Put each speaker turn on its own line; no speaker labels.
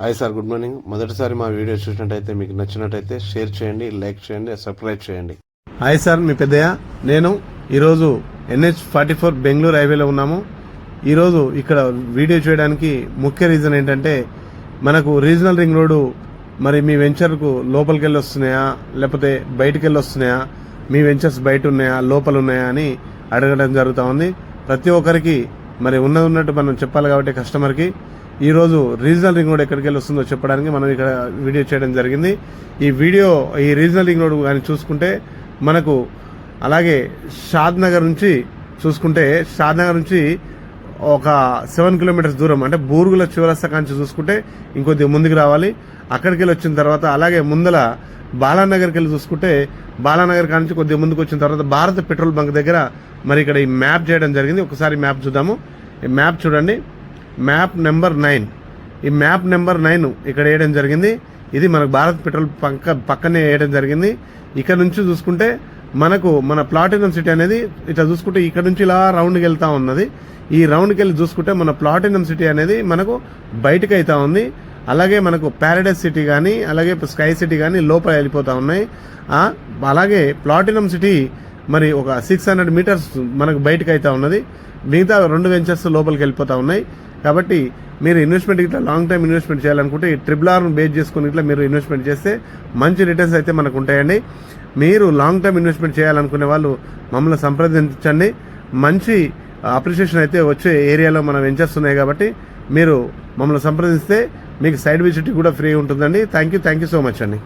Hi sir good morning. మొదటిసారి మా video చూసినట్టయితే మీకు నచ్చినట్టయితే షేర్ చేయండి లైక్ చేయండి సబ్స్క్రైబ్ చేయండి. హాయ్ సార్ మీ పెద్దయ్య. నేను ఈరోజు ఎన్హెచ్ ఫార్టీ ఫోర్ బెంగళూరు హైవేలో ఉన్నాము. ఈరోజు ఇక్కడ వీడియో చేయడానికి ముఖ్య రీజన్ ఏంటంటే మనకు రీజనల్ రింగ్ రోడ్డు మరి మీ వెంచర్కు లోపలికి వెళ్ళి వస్తున్నాయా లేకపోతే బయటికి వెళ్ళి వస్తున్నాయా మీ వెంచర్స్ బయట ఉన్నాయా లోపల ఉన్నాయా అని అడగడం జరుగుతూ ఉంది. ప్రతి ఒక్కరికి మరి ఉన్నది ఉన్నట్టు మనం చెప్పాలి కాబట్టి కస్టమర్కి. ఈరోజు రీజనల్ రింగ్ రోడ్ ఎక్కడికి వెళ్ళి వస్తుందో చెప్పడానికి మనం ఇక్కడ వీడియో చేయడం జరిగింది. ఈ వీడియో ఈ రీజనల్ రింగ్ రోడ్ కానీ చూసుకుంటే మనకు అలాగే షాద్ నగర్ నుంచి చూసుకుంటే షాద్ నగర్ నుంచి ఒక సెవెన్ కిలోమీటర్స్ దూరం అంటే బూరుగుల చివరస్త కాంచి చూసుకుంటే ఇంకొద్ది ముందుకు రావాలి. అక్కడికి వెళ్ళి వచ్చిన తర్వాత అలాగే ముందల బాలానగర్కి వెళ్ళి చూసుకుంటే బాలానగర్ కాంచి కొద్దిగా ముందుకు వచ్చిన తర్వాత భారత పెట్రోల్ బంక్ దగ్గర మరి ఇక్కడ ఈ మ్యాప్ చేయడం జరిగింది. ఒకసారి మ్యాప్ చూద్దాము. ఈ మ్యాప్ చూడండి. Map number nine. ఈ మ్యాప్ నెంబర్ నైన్ ఇక్కడ వేయడం జరిగింది. ఇది మనకు భారత్ పెట్రోల్ పక్క పక్కనే వేయడం జరిగింది. ఇక్కడ నుంచి చూసుకుంటే మనకు మన ప్లాటినం సిటీ అనేది ఇట్లా చూసుకుంటే ఇక్కడ నుంచి ఇలా రౌండ్కి వెళ్తా ఉన్నది. ఈ రౌండ్కి వెళ్ళి చూసుకుంటే మన ప్లాటినం సిటీ అనేది మనకు బయటకు అవుతా ఉంది. అలాగే మనకు ప్యారడైస్ సిటీ కానీ అలాగే స్కై సిటీ కానీ లోపల వెళ్ళిపోతా ఉన్నాయి. అలాగే ప్లాటినం సిటీ మరి ఒక సిక్స్ హండ్రెడ్ మీటర్స్ మనకు బయటకు అయితే ఉన్నది. మిగతా రెండు వెంచర్స్ లోపలికి వెళ్ళిపోతా ఉన్నాయి. కాబట్టి మీరు ఇన్వెస్ట్మెంట్ ఇట్లా లాంగ్ టైం ఇన్వెస్ట్మెంట్ చేయాలనుకుంటే ఈ ట్రిపుల్ ఆర్ను బేస్ చేసుకుని ఇట్లా మీరు ఇన్వెస్ట్మెంట్ చేస్తే మంచి రిటర్న్స్ అయితే మనకు ఉంటాయండి. మీరు లాంగ్ టైం ఇన్వెస్ట్మెంట్ చేయాలనుకునే వాళ్ళు మమ్మల్ని సంప్రదించండి. మంచి అప్రిషియేషన్ అయితే వచ్చే ఏరియాలో మన వెంచర్స్ ఉన్నాయి కాబట్టి మీరు మమ్మల్ని సంప్రదిస్తే మీకు సైడ్ విజిట్ కూడా ఫ్రీ ఉంటుందండి. Thank you thank you so much అండి.